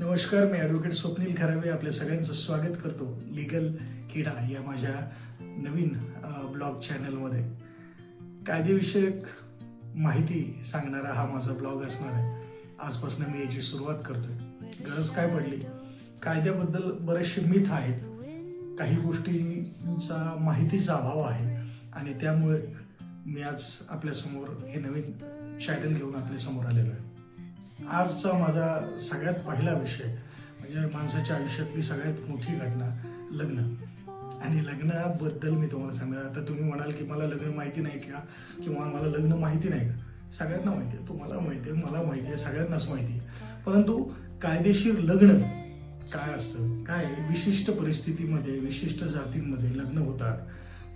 नमस्कार मी ॲडव्होकेट स्वप्नील खराबे आपल्या सगळ्यांचं स्वागत करतो. लिगल किडा या माझ्या नवीन ब्लॉग चॅनलमध्ये कायदेविषयक माहिती सांगणारा हा माझा ब्लॉग असणार आहे. आजपासून मी याची सुरुवात करतोय. गरज काय पडली? कायद्याबद्दल बरेचसे मिथ आहेत. काही गोष्टींचा माहितीचा अभाव आहे. आणि त्यामुळे मी आज आपल्यासमोर हे नवीन चॅनल घेऊन आपल्यासमोर आलेलो आहे. आजचा माझा सगळ्यात पहिला विषय म्हणजे माणसाच्या आयुष्यातली सगळ्यात मोठी घटना लग्न. आणि लग्नाबद्दल मी तुम्हाला सांगणार. आता तुम्ही म्हणाल की मला लग्न माहिती नाही का? किंवा मला लग्न माहिती नाही का? सगळ्यांना माहिती आहे. तुम्हाला माहिती आहे मला माहिती आहे सगळ्यांनाच माहिती आहे. परंतु कायदेशीर लग्न काय असतं? काय? विशिष्ट परिस्थितीमध्ये विशिष्ट जातींमध्ये लग्न होतात.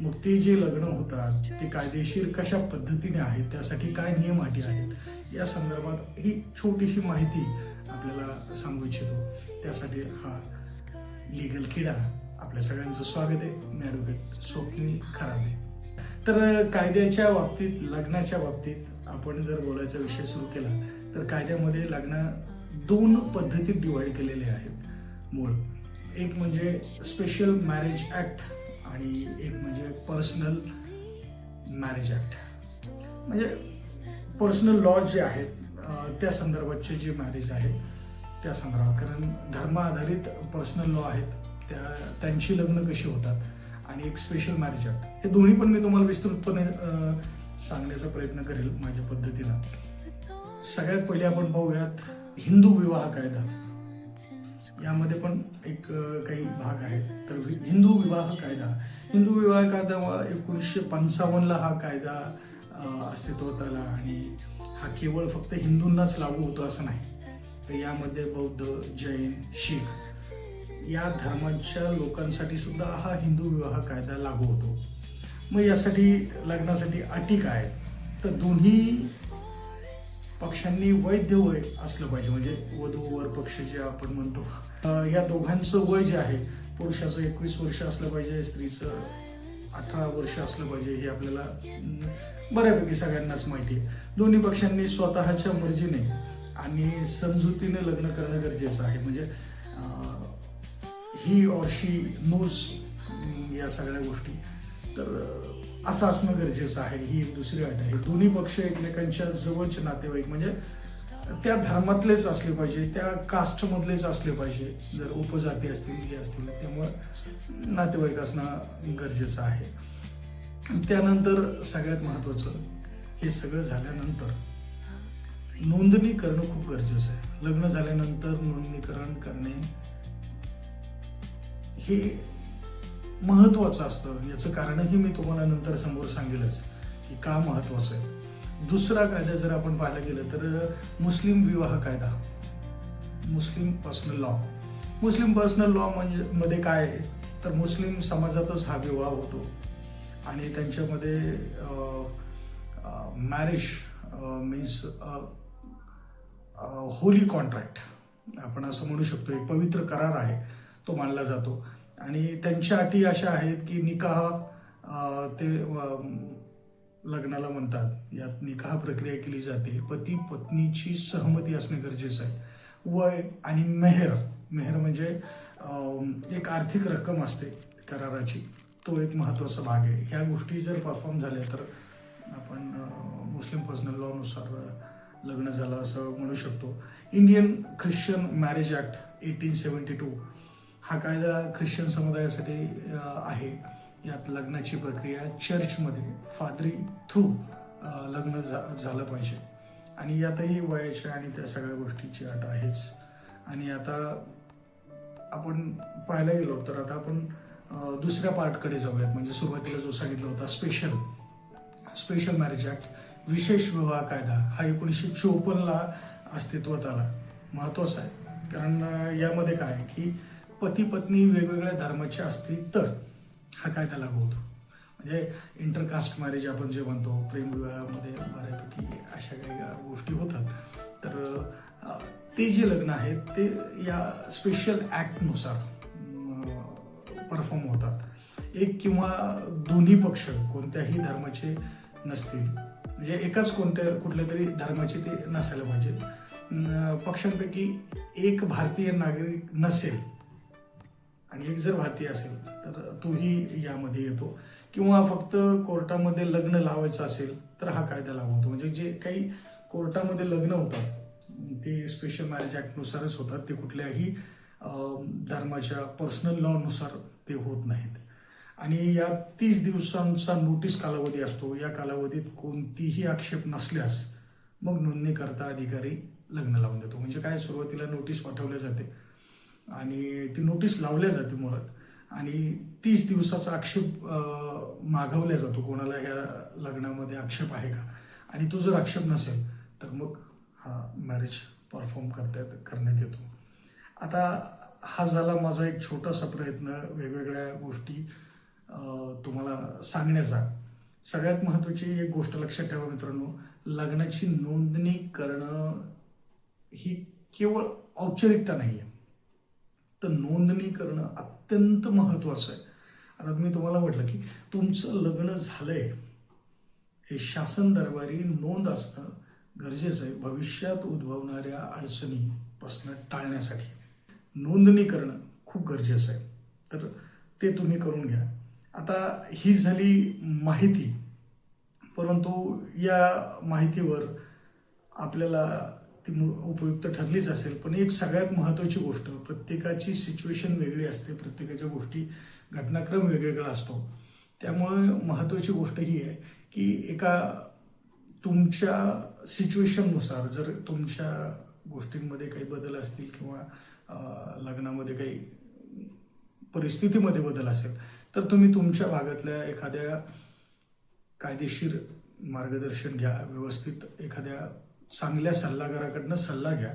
मग ते जे लग्न होतात ते कायदेशीर कशा पद्धतीने आहेत? त्यासाठी काय नियम अटी आहेत? या संदर्भात ही छोटीशी माहिती आपल्याला सांगू इच्छितो. त्यासाठी हा लिगल किडा आपल्या सगळ्यांचं स्वागत आहे. मी ॲडव्होकेट स्वप्नील खराबे. तर कायद्याच्या बाबतीत लग्नाच्या बाबतीत आपण जर बोलायचा विषय सुरू केला तर कायद्यामध्ये लग्न दोन पद्धतीत डिवाईड केलेले आहेत. मूळ एक म्हणजे स्पेशल मॅरेज ॲक्ट आणि एक म्हणजे पर्सनल मॅरेज ॲक्ट म्हणजे पर्सनल लॉ जे आहेत त्या संदर्भातचे जे मॅरेज आहेत त्या संदर्भात कारण धर्म आधारित पर्सनल लॉ आहेत त्या त्यांची लग्न कशी होतात आणि एक स्पेशल मॅरेज ॲक्ट हे दोन्ही पण मी तुम्हाला विस्तृतपणे सांगण्याचा प्रयत्न करेल माझ्या पद्धतीनं. सगळ्यात पहिले आपण पाहूयात हिंदू विवाह कायदा. यामध्ये पण एक काही भाग आहेत तर हिंदू विवाह कायदा. हिंदू विवाह कायदा एकोणीसशे पंचावन्नला हा कायदा अस्तित्वात आला आणि हा केवळ फक्त हिंदूंनाच लागू होतो असं नाही. तर यामध्ये बौद्ध जैन शीख या धर्माच्या लोकांसाठी सुद्धा हा हिंदू विवाह कायदा लागू होतो. मग यासाठी लग्नासाठी अटी काय तर दोन्ही पक्षांनी वैध वय असलं पाहिजे. म्हणजे वधू वर पक्ष जे आपण म्हणतो या दोघांचं वय जे आहे पुरुषाचं एकवीस वर्ष असलं पाहिजे स्त्रीचं अठरा वर्ष असलं पाहिजे हे आपल्याला बऱ्यापैकी सगळ्यांनाच माहिती आहे. दोन्ही पक्षांनी स्वतःच्या मर्जीने आणि समजुतीने लग्न करणं गरजेचं आहे. म्हणजे ही और शी नोज या सगळ्या गोष्टी. तर असं असणं गरजेचं आहे. ही एक दुसरी अट आहे. दोन्ही पक्ष एकमेकांच्या जवळचे नातेवाईक म्हणजे त्या धर्मातलेच असले पाहिजे त्या कास्टमधलेच असले पाहिजे. जर उपजाती असतील हे असतील त्यामुळं नातेवाईक असणं गरजेचं आहे. त्यानंतर सगळ्यात महत्त्वाचं हे सगळं झाल्यानंतर नोंदणी करणं खूप गरजेचं आहे. लग्न झाल्यानंतर नोंदणीकरण करणे हे महत्वाचं असतं. याचं कारणही मी तुम्हाला नंतर समोर सांगेलच की का महत्वाचं आहे. दुसरा कायदा जर आपण पाहायला गेलं तर मुस्लिम विवाह कायदा. Muslim personal law Muslim personal law म्हणजे मध्ये काय आहे? तर मुस्लिम समाजातच हा विवाह होतो. आणि त्यांच्यामध्ये मॅरेज मीन्स होली कॉन्ट्रॅक्ट आपण असं म्हणू शकतो एक पवित्र करार आहे तो मानला जातो. आणि त्यांच्या अटी अशा आहेत की निकाह ते लग्नाला म्हणतात. यात निकाह प्रक्रिया केली जाते. पती पत्नीची सहमती असणे गरजेचं आहे. वय आणि मेहर. मेहर म्हणजे एक आर्थिक रक्कम असते कराराची. तो एक महत्त्वाचा भाग आहे. ह्या गोष्टी जर परफॉर्म झाल्या तर आपण मुस्लिम पर्सनल लॉनुसार लग्न झालं असं म्हणू शकतो. Indian Christian marriage act eighteen seventy two हा कायदा ख्रिश्चन समुदायासाठी आहे. यात लग्नाची प्रक्रिया चर्चमध्ये फादरी थ्रू लग्न झा- झालं पाहिजे. आणि यातही वयाच्या आणि त्या सगळ्या गोष्टीची अट आहेच. आणि आता आपण पाहायला गेलो तर आता आपण दुसऱ्या पार्टकडे जाऊयात. म्हणजे सुरुवातीला जो सांगितला होता स्पेशल स्पेशल मॅरेज ॲक्ट विशेष विवाह कायदा हा एकोणीसशे चोपन्नला अस्तित्वात आला. महत्त्वाचा आहे. कारण यामध्ये काय आहे की पती पत्नी वेगवेगळ्या धर्माचे असतील तर हा कायदा लागू होतो म्हणजे इंटरकास्ट मॅरेज आपण जे म्हणतो प्रेमविवाहामध्ये बऱ्यापैकी अशा काही गोष्टी होतात. तर ते जे लग्न आहेत ते या स्पेशल ॲक्टनुसार परफॉर्म होतात. एक किंवा दोन्ही पक्ष कोणत्याही धर्माचे नसतील. म्हणजे एकाच कोणत्या कुठल्या तरी धर्माचे ते नसायला पाहिजेत. पक्षांपैकी एक भारतीय नागरिक नसेल आणि एक जर भारतीय असेल तर तोही यामध्ये येतो. किंवा फक्त कोर्टामध्ये लग्न लावायचं असेल तर हा कायदा लागू होतो. म्हणजे जे काही कोर्टामध्ये लग्न होतात ते स्पेशल मॅरेज ॲक्टनुसारच होतात. ते कुठल्याही धर्माच्या पर्सनल लॉनुसार ते होत नाहीत. आणि या तीस दिवसांचा नोटीस कालावधी असतो. या कालावधीत कोणतीही आक्षेप नसल्यास मग नोंदणी करता अधिकारी लग्न लावून देतो. म्हणजे काय सुरुवातीला नोटीस पाठवल्या जाते. आणि ती नोटीस लावल्या जाते मुळात. आणि तीस दिवसाचा आक्षेप मागवल्या जातो. कोणाला ह्या लग्नामध्ये आक्षेप आहे का? आणि तो जर आक्षेप नसेल तर मग हा मॅरेज परफॉर्म करता करण्यात येतो. आता हा झाला माझा एक छोटासा प्रयत्न वेगवेगळ्या गोष्टी तुम्हाला सांगण्याचा. सगळ्यात महत्त्वाची एक गोष्ट लक्षात ठेवा मित्रांनो लग्नाची नोंदणी करणं ही केवळ औपचारिकता नाही आहे तर नोंदणी करणं अत्यंत महत्त्वाचं आहे. आता मी तुम्हाला म्हटलं की तुमचं लग्न झालंय. हे शासन दरबारी नोंद असणं गरजेचं आहे. भविष्यात उद्भवणाऱ्या अडचणीपासून टाळण्यासाठी. नोंदणी करणं खूप गरजेचं आहे. तर ते तुम्ही करून घ्या. आता ही झाली माहिती. परंतु या माहितीवर आपल्याला ती उपयुक्त ठरलीच असेल. पण एक सगळ्यात महत्त्वाची गोष्ट प्रत्येकाची सिच्युएशन वेगळी असते प्रत्येकाच्या गोष्टी घटनाक्रम वेगवेगळा असतो. त्यामुळे महत्त्वाची गोष्ट ही आहे की एका तुमच्या सिच्युएशननुसार जर तुमच्या गोष्टींमध्ये काही बदल असतील किंवा लग्नामध्ये काही परिस्थितीमध्ये बदल असेल तर तुम्ही तुमच्या भागातल्या एखाद्या कायदेशीर मार्गदर्शन घ्या व्यवस्थित एखाद्या चांगल्या सल्लागाराकडनं सल्ला घ्या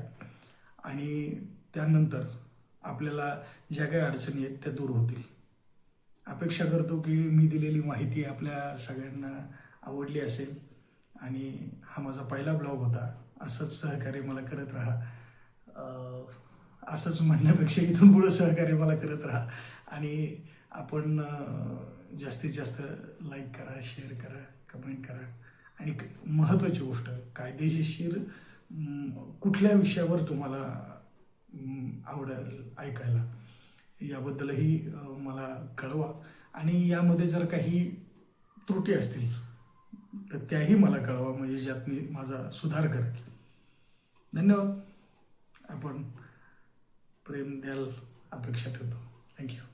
आणि त्यानंतर आपल्याला ज्या काही अडचणी आहेत त्या दूर होतील. अपेक्षा करतो की मी दिलेली माहिती आपल्या सगळ्यांना आवडली असेल आणि हा माझा पहिला ब्लॉग होता. असंच सहकार्य मला करत राहा. असंच म्हणण्यापेक्षा इथून पुढं सहकार्य मला करत राहा. आणि आपण जास्तीत जास्त लाईक करा शेअर करा कमेंट करा. आणि महत्त्वाची गोष्ट कायदेशीर कुठल्या विषयावर तुम्हाला आवडेल ऐकायला याबद्दलही मला कळवा. आणि यामध्ये जर काही त्रुटी असतील तर त्याही मला कळवा म्हणजे ज्यात मी माझा सुधार करेल. धन्यवाद. आपण प्रेम द्याल अपेक्षा ठेवतो. थँक्यू.